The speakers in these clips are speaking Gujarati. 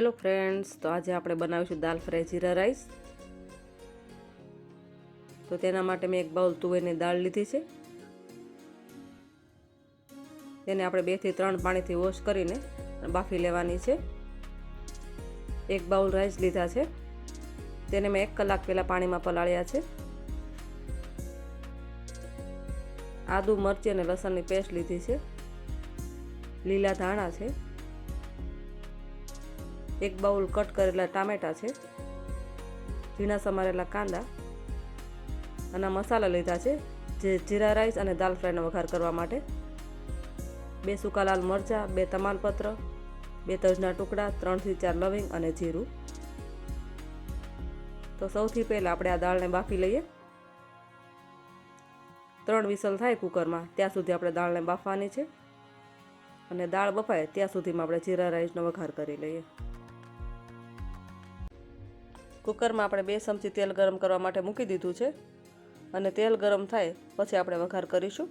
હેલો ફ્રેન્ડ્સ, તો આજે આપણે બનાવીશું દાલ ફ્રાય જીરા રાઈસ. તો તેના માટે મેં એક બાઉલ તુવેરની દાળ લીધી છે. તેને આપણે બેથી ત્રણ પાણીથી વોશ કરીને બાફી લેવાની છે. એક બાઉલ રાઈસ લીધા છે. તેને મેં એક કલાક પહેલાં પાણીમાં પલાળ્યા છે. આદુ મરચી અને લસણની પેસ્ટ લીધી છે. લીલા ધાણા છે. એક બાઉલ કટ કરેલા ટામેટા છે. ઝીણા સમારેલા કાંદા અને મસાલા લીધા છે. જે જીરા રાઈસ અને દાલ ફ્રાયનો વઘાર કરવા માટે. બે સૂકા લાલ મરચાં, બે તમાલપત્ર, બે તજના ટુકડા, ત્રણથી ચાર લવિંગ અને જીરું. તો સૌથી પહેલાં આપણે આ દાળને બાફી લઈએ. ત્રણ વિસલ થાય કુકરમાં, ત્યાં સુધી આપણે દાળને બાફવાની છે. અને દાળ બફાય ત્યાં સુધીમાં આપણે જીરા રાઈસનો વઘાર કરી લઈએ. કુકરમાં આપણે બે ચમચી તેલ ગરમ કરવા માટે મૂકી દીધું છે. અને તેલ ગરમ થાય પછી આપણે વઘાર કરીશું.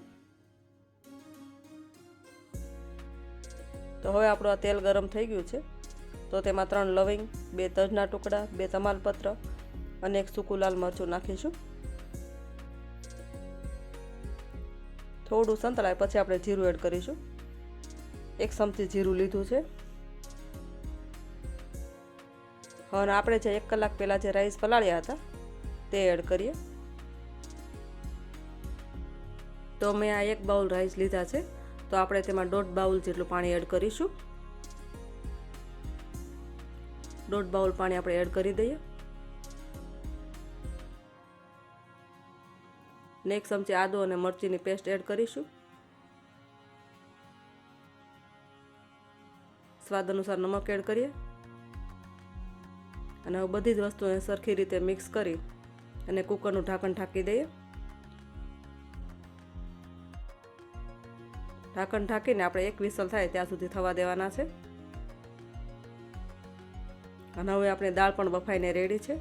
તો હવે આપણું આ તેલ ગરમ થઈ ગયું છે. તો તેમાં ત્રણ લવિંગ, બે તજના ટુકડા, બે તમાલપત્ર અને એક સૂકું લાલ મરચું નાખીશું. થોડું સંતળાય પછી આપણે જીરું એડ કરીશું. એક ચમચી જીરું લીધું છે. અને આપણે જે એક કલાક પહેલાં જે રાઈસ પલાળ્યા હતા, તે એડ કરીએ. તો મેં આ એક બાઉલ રાઈસ લીધા છે. તો આપણે તેમાં દોઢ બાઉલ જેટલું પાણી એડ કરીશું. દોઢ બાઉલ પાણી આપણે એડ કરી દઈએ. ને એક ચમચી આદુ અને મરચીની પેસ્ટ એડ કરીશું. સ્વાદ અનુસાર નમક એડ કરીએ. અને હવે બધી જ વસ્તુને સરખી રીતે મિક્સ કરી અને કુકરનું ઢાંકણ ઢાંકી દઈએ. ઢાંકણ ઢાંકીને આપણે એક વિસલ થાય ત્યાં સુધી થવા દેવાના છે. અને હવે આપણે દાળ પણ બફાઈને રેડી છે.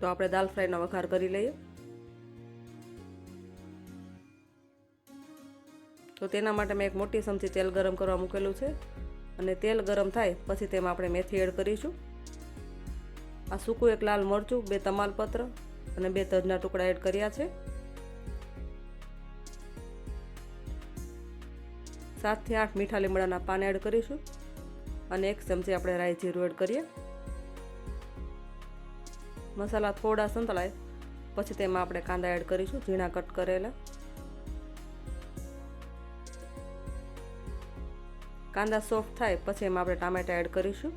તો આપણે દાલ ફ્રાયનો વઘાર કરી લઈએ. તો તેના માટે મેં એક મોટી ચમચી તેલ ગરમ કરવા મૂકેલું છે. અને તેલ ગરમ થાય, પછી તેમાં આપણે મેથી એડ કરીશું. આ સૂકું એક લાલ મરચું, બે તમાલપત્ર અને બે તજના ટુકડા એડ કર્યા છે. સાતથી આઠ મીઠા લીમડાના પાન એડ કરીશું અને એક ચમચી આપણે રાઈ જીરું એડ કરીએ. મસાલા થોડા સંતળાય, પછી તેમાં આપણે કાંદા એડ કરીશું, ઝીણા કટ કરેલા. કાંદા સોફ્ટ થાય, પછી એમાં આપણે ટામેટા એડ કરીશું.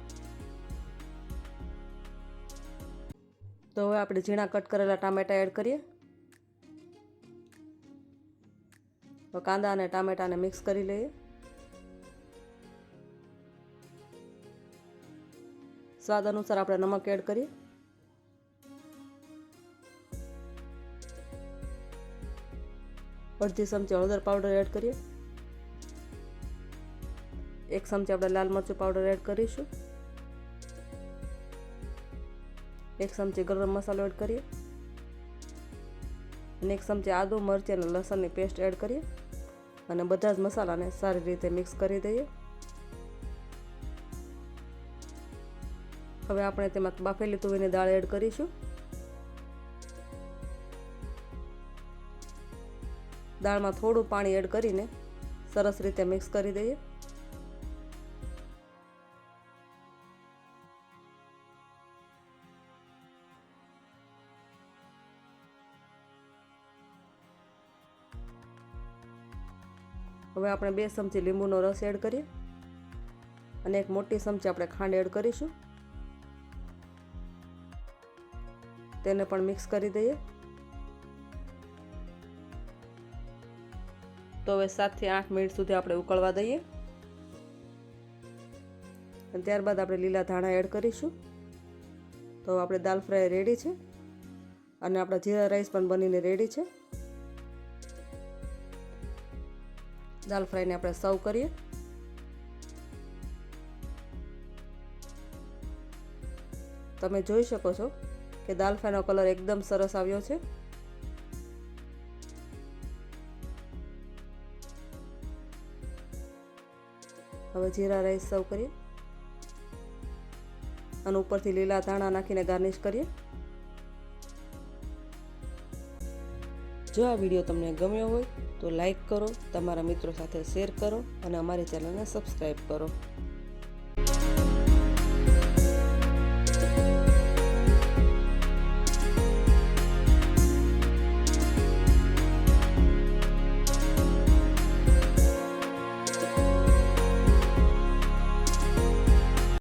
તો હવે આપણે ઝીણા કટ કરેલા ટામેટા એડ કરીએ. તો કાંદા અને ટામેટાને મિક્સ કરી લઈએ. સ્વાદ અનુસાર આપણે નમક એડ કરીએ. અડધી ચમચી હળદર પાવડર એડ કરીએ. એક ચમચી આપણે લાલ મરચું પાવડર એડ કરીશું. એક ચમચી ગરમ મસાલો એડ કરીએ. અને એક ચમચી આદુ, મરચી અને લસણની પેસ્ટ એડ કરીએ. અને બધા જ મસાલાને સારી રીતે મિક્સ કરી દઈએ. હવે આપણે તેમાં બાફેલી તુવેરની દાળ એડ કરીશું. દાળમાં થોડું પાણી એડ કરીને સરસ રીતે મિક્સ કરી દઈએ. હવે આપણે બે ચમચી લીંબુનો રસ એડ કરીએ. અને એક મોટી ચમચી આપણે ખાંડ એડ કરીશું. તેને પણ મિક્સ કરી દઈએ. તો હવે સાતથી આઠ મિનિટ સુધી આપણે ઉકળવા દઈએ. અને ત્યારબાદ આપણે લીલા ધાણા એડ કરીશું. તો આપણે દાલ ફ્રાય રેડી છે. અને આપણા જીરા રાઈસ પણ બનીને રેડી છે. દાલ ફ્રાયને આપણે સર્વ કરીએ. તમે જોઈ શકો છો કે દાલ ફ્રાયનો કલર એકદમ સરસ આવ્યો છે. હવે જીરા રાઈસ સર્વ કરીએ. અને ઉપરથી લીલા ધાણા નાખીને ગાર્નિશ કરીએ. જો આ વીડિયો તમને ગમ્યો હોય તો લાઈક કરો, તમારા મિત્રો સાથે શેર કરો અને અમારી ચેનલને સબસ્ક્રાઈબ કરો.